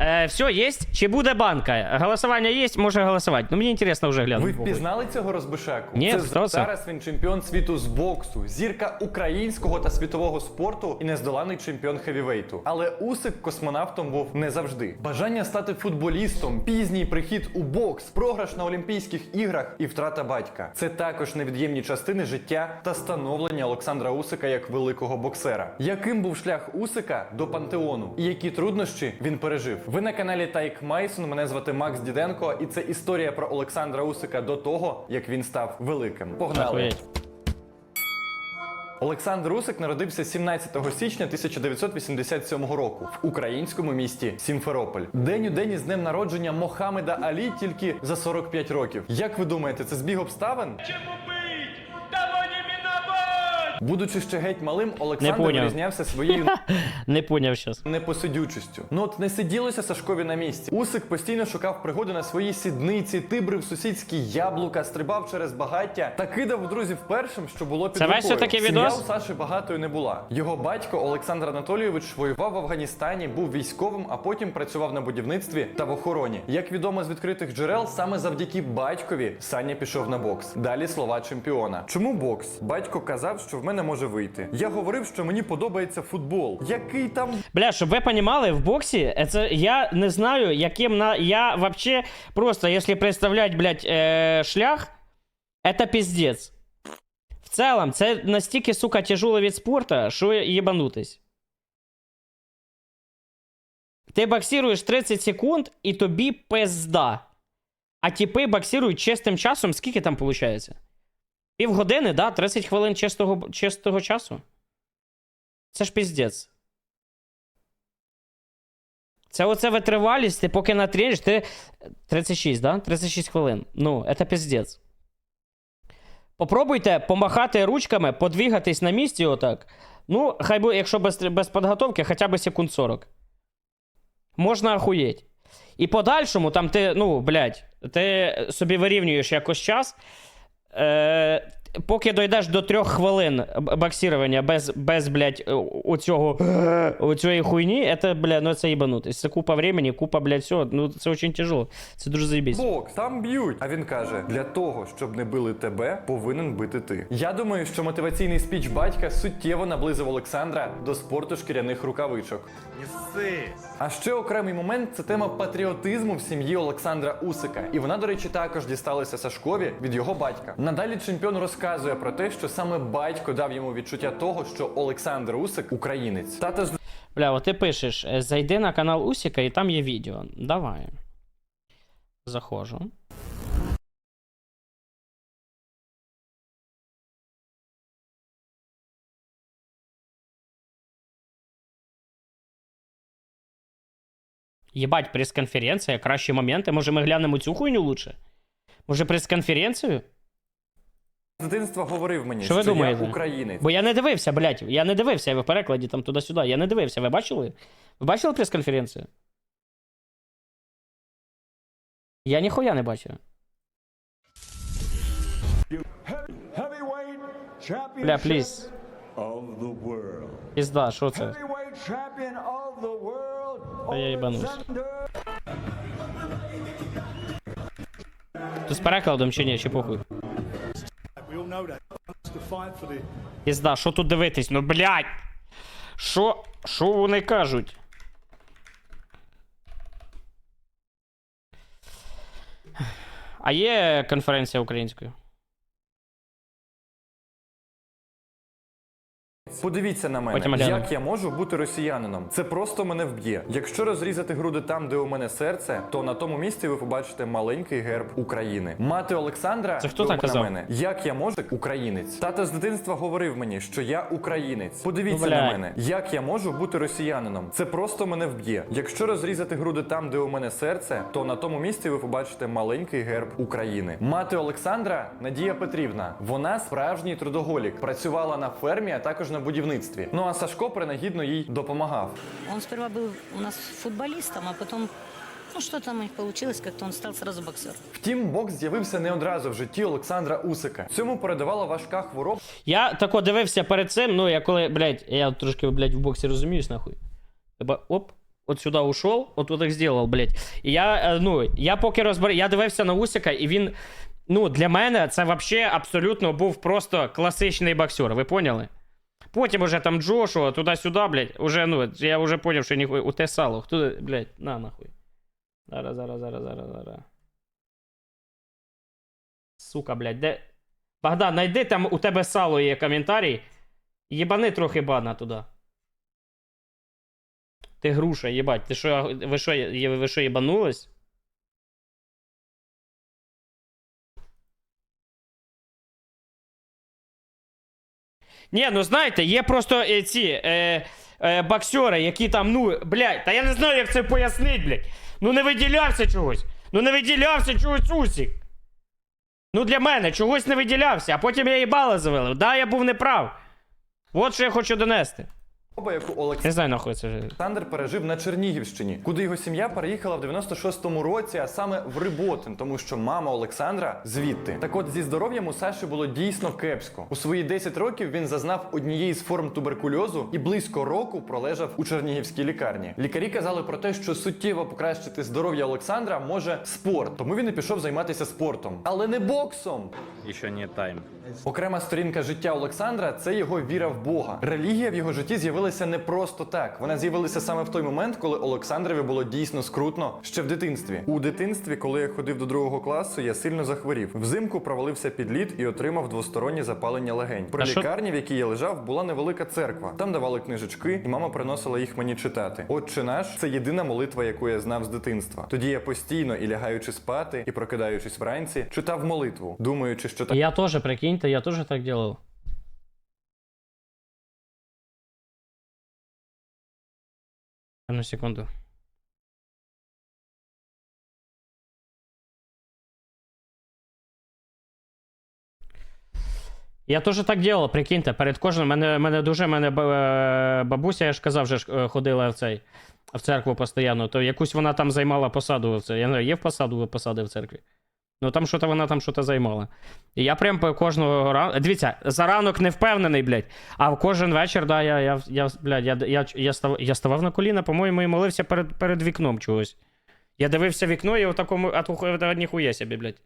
Е, все, є? Чи буде банка? Голосування є, може голосувати. Ну мені інтересно вже глянути. Ви впізнали цього розбишаку? Ні, це хто це? зараз він чемпіон світу з боксу, зірка українського та світового спорту і нездоланий чемпіон хевівейту. Але Усик космонавтом був не завжди. Бажання стати футболістом, пізній прихід у бокс, програш на Олімпійських іграх і втрата батька. Це також невід'ємні частини життя та становлення Олександра Усика як великого боксера. Яким був шлях Усика до пантеону і які труднощі він пережив? Ви на каналі Тайк Майсон. Мене звати Макс Діденко, і це історія про Олександра Усика до того, як він став великим. Погнали! Олександр Усик народився 17 січня 1987 року в українському місті Сімферополь. День у день із днем народження Мохамеда Алі тільки за 45 років. Як ви думаєте, це збіг обставин? Чему быть? Того не миновать! Будучи ще геть малим, Олександр поняв. вирізнявся своєю Не поняв щас. непосидючістю. Ну от не сиділося Сашкові на місці. Усик постійно шукав пригоди на своїй сідниці, тибрив сусідські яблука, стрибав через багаття та кидав друзів першим, що було під Це весь рукою. Сім'я відос? у Саші багатою не була. Його батько Олександр Анатолійович воював в Афганістані, був військовим, а потім працював на будівництві та в охороні. Як відомо з відкритих джерел, саме завдяки батькові Саня пішов на бокс. Далі слова чемпіона. Чому бокс? Батько казав, що в мене може вийти. Я говорив, що мені подобається футбол. Який там Бля, щоб ви понімали, в боксі, е, це я не знаю, яким на. Я вообще просто, якщо представлять, блядь, е, шлях, это пиздец. В целом, це настільки, сука, тяжелий від спорту, що їбанутись. Ти боксируєш 30 секунд, і тобі пизда. А типи боксирують чистим часом, скільки там виходить? Півгодини, да? 30 хвилин чистого, чистого часу? Це ж піздець. Це оце витривалість, ти поки натрениш, ти 36, да? 36 хвилин. Ну, це піздець. Попробуйте помахати ручками, подвігатись на місці отак. Ну, хай би, якщо без, без підготовки, хоча б секунд 40. Можна охуєть. І подальшому, там ти, ну, блядь, ти собі вирівнюєш якось час. Е, поки дійдеш до трьох хвилин боксірування без, без блядь, оцього, оцієї хуйні, це, бля, ну це їбанутись. Це купа времени, купа, блядь, всього. Ну, це дуже тяжело. Це дуже заєбісь. бокс, там б'ють. А він каже: для того, щоб не били тебе, повинен бити ти. Я думаю, що мотиваційний спіч батька суттєво наблизив Олександра до спорту шкіряних рукавичок. А ще окремий момент це тема патріотизму в сім'ї Олександра Усика. І вона, до речі, також дісталася Сашкові від його батька. Надалі чемпіон розказує про те, що саме батько дав йому відчуття того, що Олександр Усик українець. Тато з Бля, ти пишеш, е, зайди на канал Усіка і там є відео. Давай. Заходжу. Єбать, прес-конференція, кращі моменти. Може ми глянемо цю хуйню лучше? Може прес-конференцію? Дитинства говорив мені, Що ви що думаєте? я українець. Бо я не дивився, блядь. Я не дивився в перекладі там туди-сюди. Я не дивився. Ви бачили? Ви бачили прес-конференцію? Я ніхуя не бачив. Heavyweight champion Бля, пліз. of the world. Пізда, що це? Heavyweight champion of the world. Та я їбанусь. Alexander Тут з перекладом чи ні, чи похуй? Пізда, що тут дивитись? Ну, блядь! Що? Що вони кажуть? А є конференція українською? Подивіться на мене, Потім як я можу бути росіянином. Це просто мене вб'є. Якщо розрізати груди там, де у мене серце, то на тому місці ви побачите маленький герб України. Мати Олександра Це хто так казав? мене. Як я можу українець? Тато з дитинства говорив мені, що я українець. Подивіться Ну, на мене, як я можу бути росіянином. Це просто мене вб'є. Якщо розрізати груди там, де у мене серце, то на тому місці ви побачите маленький герб України. Мати Олександра Надія Петрівна. Вона справжній трудоголік. Працювала на фермі, а також на будівництві. Ну а Сашко принагідно їй допомагав. Он сперва был у нас футболистом, а потом, ну что там у них получилось, как-то он стал сразу боксером. Втім, бокс з'явився не одразу в житті Олександра Усика. Цьому передавала важка хвороба. Я тако дивився перед цим, ну я коли, блядь, я трошки, блядь, в боксі розуміюсь, нахуй. Треба оп, от сюди ушов, от так зробив, блядь. І я, е, ну, я поки розбер... я дивився на Усика, і він, ну, для мене це вообще абсолютно був просто класичний боксер, ви поняли? Потім уже там Джошуа, туди-сюди, блядь, уже, ну, я вже поняв, що ніхуя, у те сало, хто, блядь, на нахуй. Зараз, зараз, зараз, зараз, зараз. Сука, блядь, де. Богдан, найди там у тебе сало є коментарій. Єбани трохи бана туди. Ти груша, їбать. Ти що, ви що, ви що єбанулись? Ні, ну знаєте, є просто е, ці е, е, боксери, які там, ну, блядь, та я не знаю, як це пояснити, блядь. Ну не виділявся чогось. Ну не виділявся чогось Усік. Ну для мене чогось не виділявся, а потім я їбала завелив. Да, я був неправ. От що я хочу донести. Хвороба, яку Не Олександр знаю, нахуй це. Олександр пережив на Чернігівщині, куди його сім'я переїхала в 96-му році, а саме в Риботин, тому що мама Олександра звідти. Так от зі здоров'ям у Саші було дійсно кепсько. У свої 10 років він зазнав однієї з форм туберкульозу і близько року пролежав у Чернігівській лікарні. Лікарі казали про те, що суттєво покращити здоров'я Олександра може спорт, тому він і пішов займатися спортом, але не боксом. Еще не тайм. Окрема сторінка життя Олександра це його віра в Бога. Релігія в його житті з'явилася не просто так. Вона з'явилася саме в той момент, коли Олександрові було дійсно скрутно ще в дитинстві. У дитинстві, коли я ходив до другого класу, я сильно захворів. Взимку провалився під лід і отримав двостороннє запалення легень. При лікарні, в якій я лежав, була невелика церква. Там давали книжечки, і мама приносила їх мені читати. Отче наш це єдина молитва, яку я знав з дитинства. Тоді я постійно і лягаючи спати, і прокидаючись вранці, читав молитву, думаючи, що так. Я теж, прикиньте, я теж так делал. Одну секунду. Я теж так делал, прикиньте, перед кожним. Мене, мене дуже мене е, бабуся, я ж казав, вже е, ходила в цей в церкву постійно, то якусь вона там займала посаду. в це. Я не знаю, є в посаду посади в церкві. Ну там що-то вона там що-то займала. І я прям по кожного ранку. Дивіться, за ранок не впевнений, блядь. А в кожен вечір, да, я, я, я, блядь, я, я, я, став, я ставав на коліна, по-моєму, і молився перед, перед вікном чогось. Я дивився вікно і в такому, ніхуя собі, блядь.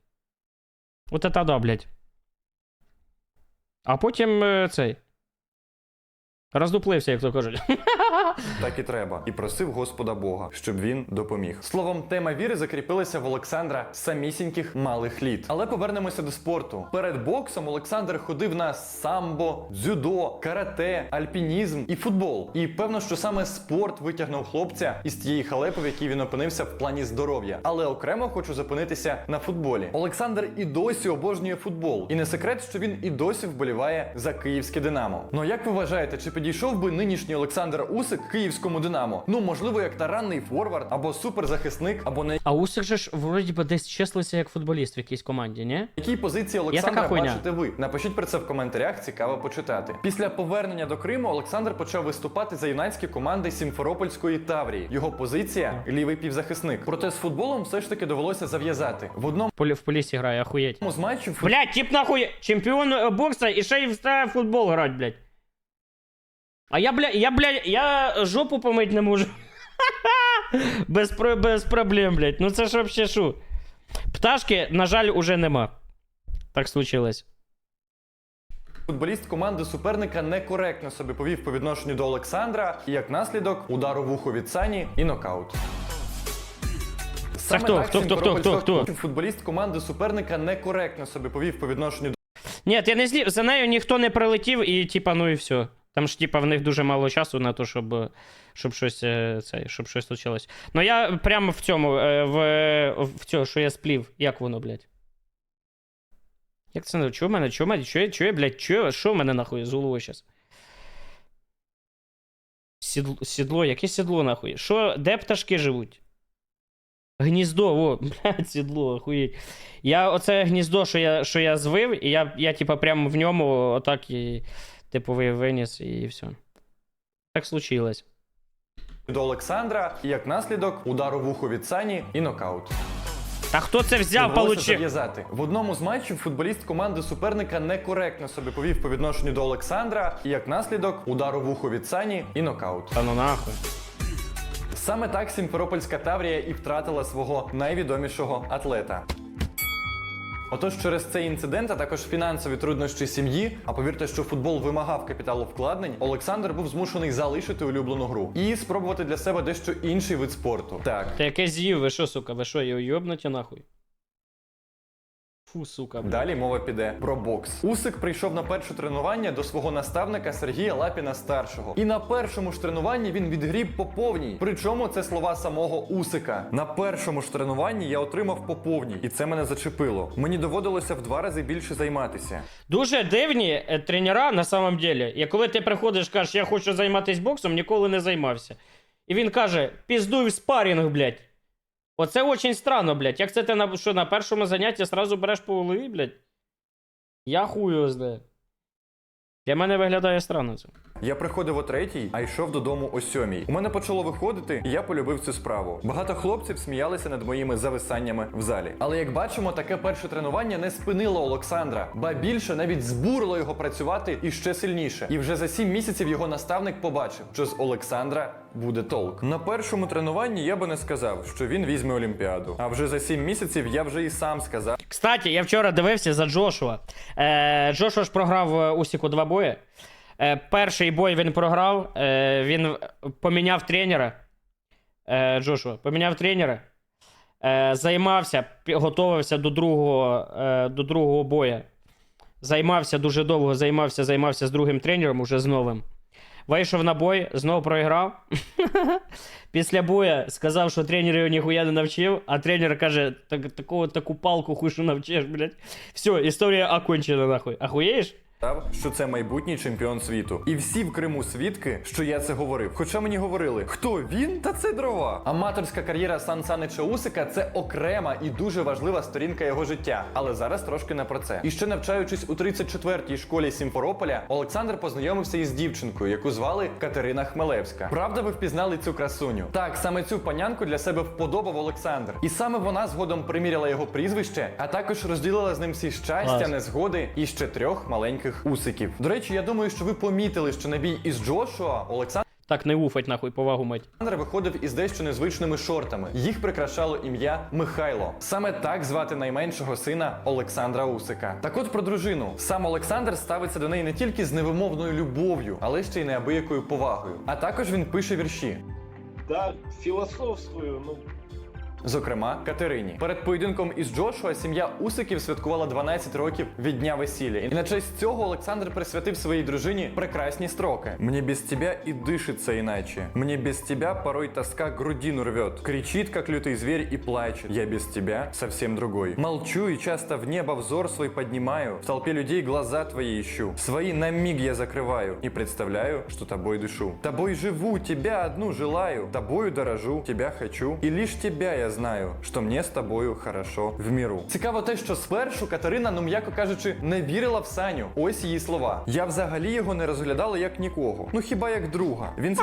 От це да, блядь. А потім е, цей. Роздуплився, як то кажуть. Так і треба, і просив Господа Бога, щоб він допоміг. Словом, тема віри закріпилася в Олександра самісіньких малих літ. Але повернемося до спорту. Перед боксом Олександр ходив на самбо, дзюдо, карате, альпінізм і футбол. І певно, що саме спорт витягнув хлопця із тієї халепи, в якій він опинився в плані здоров'я. Але окремо хочу зупинитися на футболі. Олександр і досі обожнює футбол. І не секрет, що він і досі вболіває за київське Динамо. Ну як ви вважаєте, чи підійшов би нинішній Олександр Усик київському Динамо? Ну можливо, як таранний форвард або суперзахисник, або на А Усик же ж вроді би десь числиться як футболіст в якійсь команді, ні? якій позиції Олександра така хуйня. бачите ви? Напишіть про це в коментарях, цікаво почитати. Після повернення до Криму Олександр почав виступати за юнацькі команди Сімферопольської Таврії. Його позиція лівий півзахисник. Проте з футболом все ж таки довелося зав'язати. В одному Полі, в полісі грає, охуєть. з матчів Блядь, тип нахуй чемпіон е, бокса і ще й встає в футбол грати, блядь. А я, бля, я, бля, я жопу помить не можу. без, про- без проблем, блядь. Ну це ж вообще шо? Пташки, на жаль, уже нема. Так случилось. Футболіст команди суперника некоректно себе повів по відношенню до Олександра, і як наслідок удар у вухо від Сані і нокаут. Саме хто? так Хто, хто, хто, хто, хто? Футболіст команди суперника некоректно себе повів по відношенню до Ні, я не злів. За нею ніхто не прилетів, і типа, ну і все. Там ж, типа, в них дуже мало часу на те, щоб, щоб щось е, це, щоб щось случилось. Ну я прямо в цьому, е, в, в цьому, що я сплів. Як воно, блядь? Як це? Чого в мене? Чого в мене? Чого, чого, блядь, чого, що в мене нахуй з головою зараз? Сідло, сідло, яке сідло нахуй? Що, де пташки живуть? Гніздо, о, блядь, сідло, охуєть. Я оце гніздо, що я, що я звив, і я, я типа, прямо в ньому отак і, типу, ви- виніс, і все. Так случилось. до Олександра, і як наслідок удар у вухо від Сані і нокаут. Та хто це взяв, получив? зав'язати. В одному з матчів футболіст команди суперника некоректно себе повів по відношенню до Олександра, і як наслідок удар у вухо від Сані і нокаут. Та ну нахуй. Саме так Сімферопольська Таврія і втратила свого найвідомішого атлета. Отож, через цей інцидент, а також фінансові труднощі сім'ї, а повірте, що футбол вимагав капіталу вкладень, Олександр був змушений залишити улюблену гру і спробувати для себе дещо інший вид спорту. Так, Та яке з'їв, ви що, сука, ви що, його йобнуті нахуй? Фу, сука, бля. Далі мова піде про бокс. Усик прийшов на перше тренування до свого наставника Сергія Лапіна старшого. І на першому ж тренуванні він відгріб по повній. Причому це слова самого Усика. На першому ж тренуванні я отримав по повній, і це мене зачепило. Мені доводилося в два рази більше займатися. Дуже дивні е, тренера на самом деле. І коли ти приходиш, кажеш, я хочу займатися боксом, ніколи не займався. І він каже: піздуй в спарінг, блядь. Оце очень странно, блядь. Як це ти на, що, на першому занятті сразу береш по голові, блядь? Я хую знаю. Для мене виглядає странно це. Я приходив о третій, а йшов додому о сьомій. У мене почало виходити, і я полюбив цю справу. Багато хлопців сміялися над моїми зависаннями в залі. Але як бачимо, таке перше тренування не спинило Олександра, ба більше навіть збурило його працювати і ще сильніше. І вже за сім місяців його наставник побачив, що з Олександра буде толк. На першому тренуванні я би не сказав, що він візьме Олімпіаду. А вже за сім місяців я вже і сам сказав. Кстати, я вчора дивився за Джошуа. Е, Джошуа ж програв е, Усіку два бої. Е, перший бой він програв. Е, він поміняв тренера. Е, Джошуа поміняв тренера. Е, займався, готувався до другого, до другого бою. Займався дуже довго, займався, займався з другим тренером, уже з новим. Вийшов на бой, знову проіграв. Після боя сказав, що тренер його ніхуя не навчив, а тренер каже: так, таку, таку палку хуй що навчиш, блядь. Все, історія окончена, нахуй. Ахуєш? Що це майбутній чемпіон світу. І всі в Криму свідки, що я це говорив. Хоча мені говорили, хто він, та це дрова. Аматорська кар'єра Сан Санича Усика це окрема і дуже важлива сторінка його життя. Але зараз трошки не про це. І ще навчаючись у 34-й школі Сімферополя, Олександр познайомився із дівчинкою, яку звали Катерина Хмелевська. Правда, ви впізнали цю красуню? Так, саме цю панянку для себе вподобав Олександр. І саме вона згодом приміряла його прізвище, а також розділила з ним всі щастя, незгоди і ще трьох маленьких усиків. До речі, я думаю, що ви помітили, що на бій із Джошуа Олександр Так не уфать, нахуй, повагу мать. виходив із дещо незвичними шортами. Їх прикрашало ім'я Михайло. Саме так звати найменшого сина Олександра Усика. Так от про дружину. Сам Олександр ставиться до неї не тільки з невимовною любов'ю, але ще й неабиякою повагою. А також він пише вірші. Да, философствую, ну, Зокрема, Катерині. Перед поєдинком із Джошуа сім'я Усиків святкувала 12 років від дня весілля. І на честь цього Олександр присвятив своїй дружині прекрасні строки. Мені без тебя і дишиться іначе. Мені без тебя порой тоска грудину рвет. Кричит, как лютый зверь, и плачет. Я без тебя совсем другой. Молчу и часто в небо взор свой поднимаю. В толпе людей глаза твои ищу. Свои на миг я закрываю. И представляю, что тобой дышу. Тобой живу, тебя одну желаю. Тобою дорожу, тебя хочу. И лишь тебя я знаю, что мне с тобою хорошо в миру. Цікаво те, що спершу Катерина, ну м'яко кажучи, не вірила в Саню. Ось її слова. Я взагалі його не розглядала як нікого. Ну хіба як друга. Він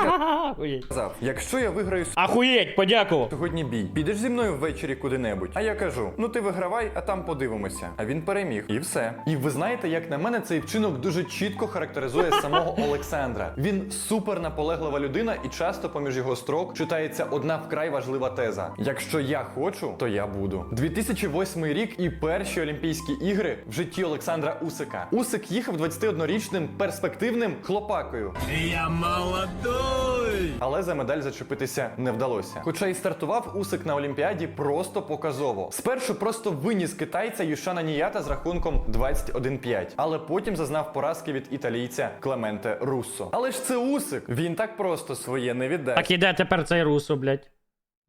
сказав: якщо я виграю Ахуєть, подякував. сьогодні бій, підеш зі мною ввечері куди-небудь. А я кажу: ну ти вигравай, а там подивимося. А він переміг. І все. І ви знаєте, як на мене, цей вчинок дуже чітко характеризує самого Олександра. Він супер наполеглива людина, і часто поміж його строк читається одна вкрай важлива теза: якщо я хочу, то я буду. 2008 рік і перші Олімпійські ігри в житті Олександра Усика. Усик їхав 21-річним перспективним хлопакою. я молодой! Але за медаль зачепитися не вдалося. Хоча і стартував Усик на Олімпіаді просто показово. Спершу просто виніс китайця Юшана Ніята з рахунком 21-5, але потім зазнав поразки від італійця Клементе Руссо. Але ж це Усик. Він так просто своє не віддасть. Так іде тепер цей русо, блядь.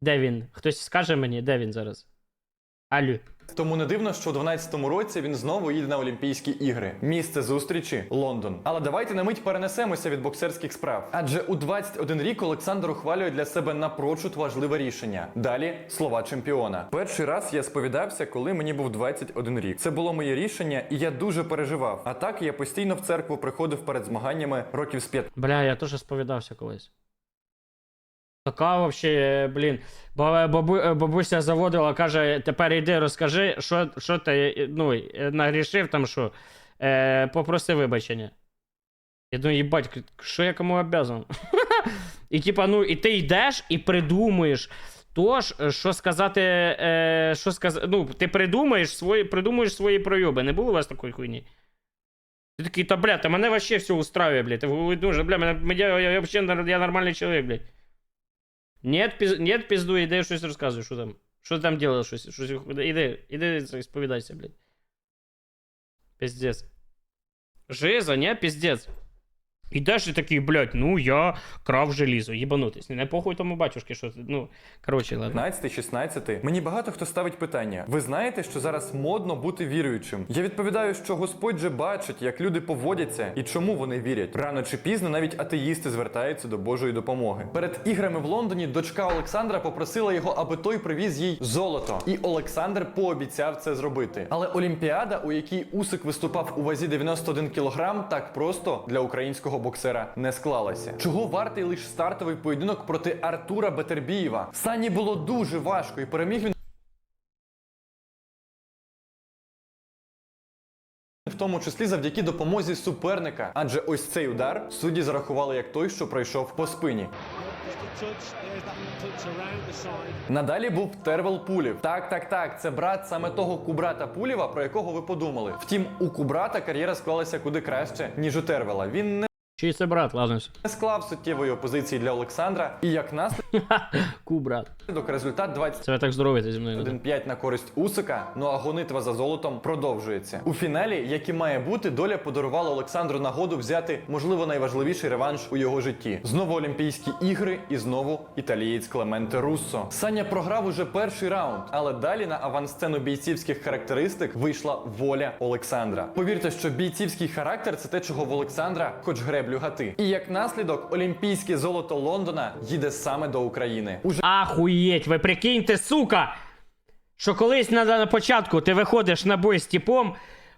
Де він? Хтось скаже мені, де він зараз? Алю. Тому не дивно, що у 12-му році він знову їде на Олімпійські ігри. Місце зустрічі Лондон. Але давайте на мить перенесемося від боксерських справ. Адже у 21 рік Олександр ухвалює для себе напрочуд важливе рішення. Далі слова чемпіона. Перший раз я сповідався, коли мені був 21 рік. Це було моє рішення, і я дуже переживав. А так я постійно в церкву приходив перед змаганнями років з 15. Бля, я теж сповідався колись. Така вообще, блін. Бабу, бабуся заводила, каже, тепер іди розкажи, що, що ти ну, е, нагрішив там що. Е, попроси вибачення. Я думаю, їбать, що я кому обязан? І типа, ну, і ти йдеш і придумуєш. То е, що сказати, е, що сказати, ну, ти придумаєш свої, придумуєш свої пройоби. Не було у вас такої хуйні? Ти такий, та бля, та мене вообще все устраивает, блядь. Ти ви думаєш, бля, мене, я, я, вообще, нар- я нормальний чоловік, блядь. Нет, піз, нет, пізду, іди щось розказуй, що там. Що ти там делаєш, щось, щось, іди, іди, сповідайся, блядь. Пиздец. Жиза, не, пиздец. Ідеш і такий, блядь, ну я крав желізо, їбанутись. Не похуй тому батюшки, що ну, коротше, ладно. 15-16. Мені багато хто ставить питання. Ви знаєте, що зараз модно бути віруючим? Я відповідаю, що Господь же бачить, як люди поводяться і чому вони вірять. Рано чи пізно навіть атеїсти звертаються до Божої допомоги. Перед іграми в Лондоні дочка Олександра попросила його, аби той привіз їй золото. І Олександр пообіцяв це зробити. Але Олімпіада, у якій Усик виступав у вазі 91 кг, так просто для українського боксера не склалася. Чого вартий лише стартовий поєдинок проти Артура Бетербієва? Сані було дуже важко, і переміг він. В тому числі завдяки допомозі суперника, адже ось цей удар судді зарахували як той, що пройшов по спині. Надалі був Тервел Пулів. Так, так, так, це брат саме того Кубрата Пулєва, про якого ви подумали. Втім, у Кубрата кар'єра склалася куди краще, ніж у Тервела. Він не Чий це брат, ладно. Не склав суттєвої опозиції для Олександра, і як Ку, брат. результат 20 Це ви так здороваєте зі мною. ну, так? 1-5 на користь Усика, ну а гонитва за золотом продовжується. У фіналі, як і має бути, доля подарувала Олександру нагоду взяти, можливо, найважливіший реванш у його житті. Знову Олімпійські ігри і знову італієць Клементе Руссо. Саня програв уже перший раунд, але далі на авансцену бійцівських характеристик вийшла воля Олександра. Повірте, що бійцівський характер це те, чого в Олександра хоч греблю гати. І як наслідок, олімпійське золото Лондона їде саме до України. Уже Ахуєть, ви прикиньте, сука! Що колись на, на початку ти виходиш на бой з типом,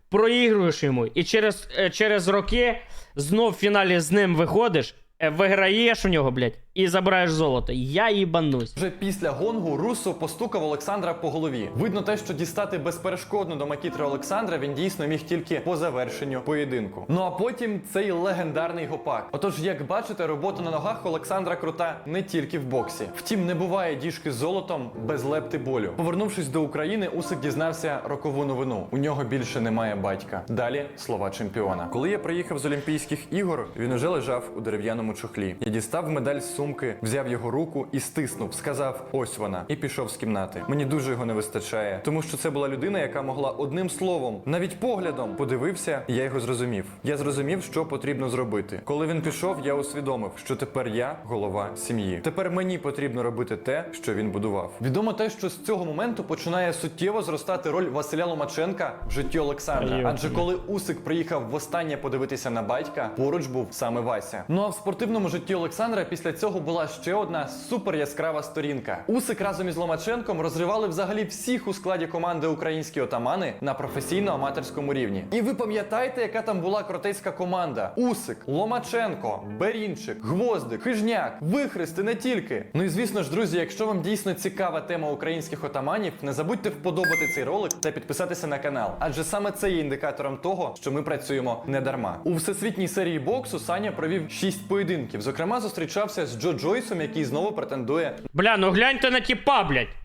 проігруєш йому, і через, е, через роки знов в фіналі з ним виходиш, е, виграєш у нього, блядь, і забираєш золото. Я їбанусь. Вже після гонгу Руссо постукав Олександра по голові. Видно те, що дістати безперешкодно до макітри Олександра він дійсно міг тільки по завершенню поєдинку. Ну а потім цей легендарний гопак. Отож, як бачите, робота на ногах Олександра крута не тільки в боксі. Втім, не буває діжки з золотом без лепти болю. Повернувшись до України, Усик дізнався рокову новину. У нього більше немає батька. Далі слова чемпіона. Коли я приїхав з Олімпійських ігор, він уже лежав у дерев'яному чохлі. Я дістав медаль з сумки, взяв його руку і стиснув, сказав: ось вона, і пішов з кімнати. Мені дуже його не вистачає, тому що це була людина, яка могла одним словом, навіть поглядом, подивився, і я його зрозумів. Я зрозумів, що потрібно зробити. Коли він пішов, я усвідомив, що тепер я голова сім'ї. Тепер мені потрібно робити те, що він будував. Відомо те, що з цього моменту починає суттєво зростати роль Василя Ломаченка в житті Олександра. Адже коли Усик приїхав востаннє подивитися на батька, поруч був саме Вася. Ну а в спортивному житті Олександра після цього була ще одна супер яскрава сторінка. Усик разом із Ломаченком розривали взагалі всіх у складі команди українські отамани на професійно-аматорському рівні. І ви пам'ятаєте, яка там була кротейська команда? Усик, Ломаченко, Берінчик, Гвоздик, Хижняк, Вихрести не тільки. Ну і звісно ж, друзі, якщо вам дійсно цікава тема українських отаманів, не забудьте вподобати цей ролик та підписатися на канал. Адже саме це є індикатором того, що ми працюємо не дарма. У всесвітній серії боксу Саня провів 6 поєдинків. Зокрема, зустрічався з Джо Джойсом, який знову претендує Бля, ну гляньте на типа, блядь.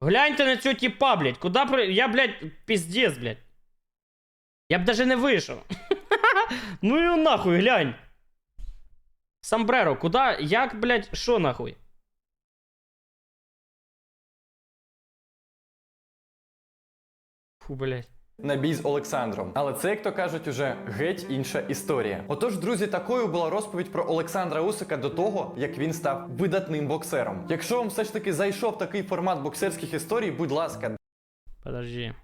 Гляньте на цього типа, блядь. Куда при... Я, блядь, пиздец, блядь. Я б даже не вийшов. ну і нахуй, глянь. Самбреро, куда? Як, блядь, що нахуй? Фу, блядь. На бій з Олександром. Але це, як то кажуть, уже геть інша історія. Отож, друзі, такою була розповідь про Олександра Усика до того, як він став видатним боксером. Якщо вам все ж таки зайшов такий формат боксерських історій, будь ласка, Подожди.